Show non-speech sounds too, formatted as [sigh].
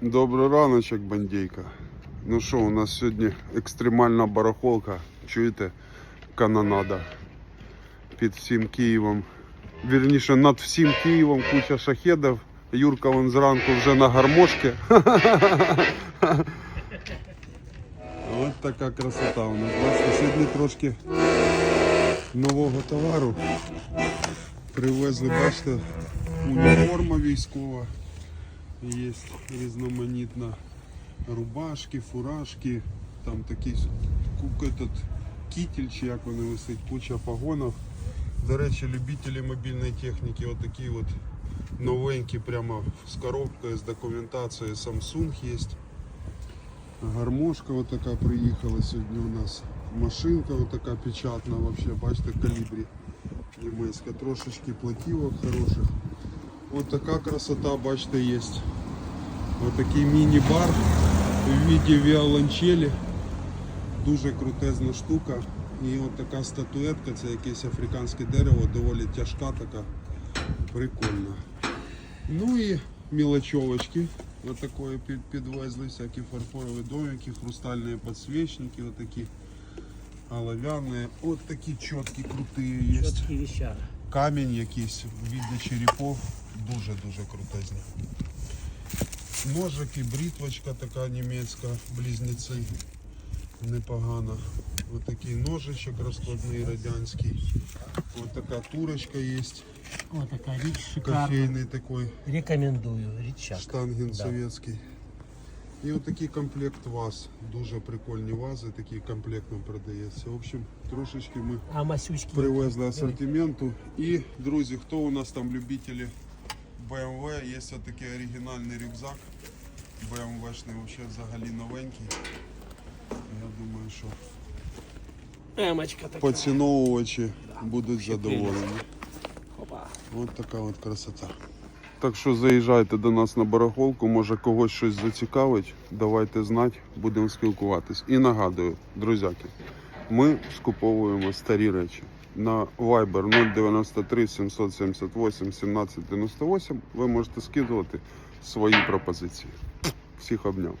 Добрий раночок, бандейка. Ну що, у нас сьогодні екстремальна барахолка. Чуєте? Канонада. Під всім Києвом. Вірніше, над всім Києвом куча шахедів. Юрка вон зранку вже на гармошці. [laughs] От така красота у нас. Бачите, сьогодні трошки нового товару. Привезли, бачите, уніформа військова. Є різноманітна рубашки, фуражки, там такий этот, кітель, чи як вони висить, куча погонів. До речі, любителі мобільної техніки, отакі от новенькі, прямо з коробкою, з документацією Samsung є. Гармошка отака приїхала сьогодні у нас. Машинка отака печатна, вообще, бачите, калібрі німецька. Трошечки платівок хороших. От така красота, бачите, є. Ось такий міні-бар в віді віолончелі. Дуже крутезна штука. І от така статуетка, це якесь африканське дерево, доволі тяжка така, прикольна. Ну і мілочовочки. Вот такое під- підвезли, всякі фарфорові домики, хрустальні підсвічники, вот такі олов'яні. От такі чіткі, круті є. Четкие вещара. Камінь якийсь в віді черепов. Дуже-дуже крутезні. Ножик і бритвочка така німецька, близнеці. Непогано. Ось такий ножичок розкладний радянський. Ось така турочка є. Вот такая речь шикарная. Кофейний такий Рекомендую. Речак. штангін Да. совєтський. І от такий комплект ваз. Дуже прикольні вази, такий комплектом продається. В общем, трошечки ми А масючки? привезли асортименту. І, друзі, хто у нас там любителі BMW, є такий оригінальний рюкзак. BMW-шний, вообще взагалі новенький. Я думаю, що поціновувачі будуть задоволені. Опа. Ось така от красота. Так що заїжджайте до нас на барахолку, може когось щось зацікавить, давайте знати, будемо спілкуватись. І нагадую, друзяки, ми скуповуємо старі речі. На Viber 093 778 1798 ви можете скидувати свої пропозиції. Всіх обняв.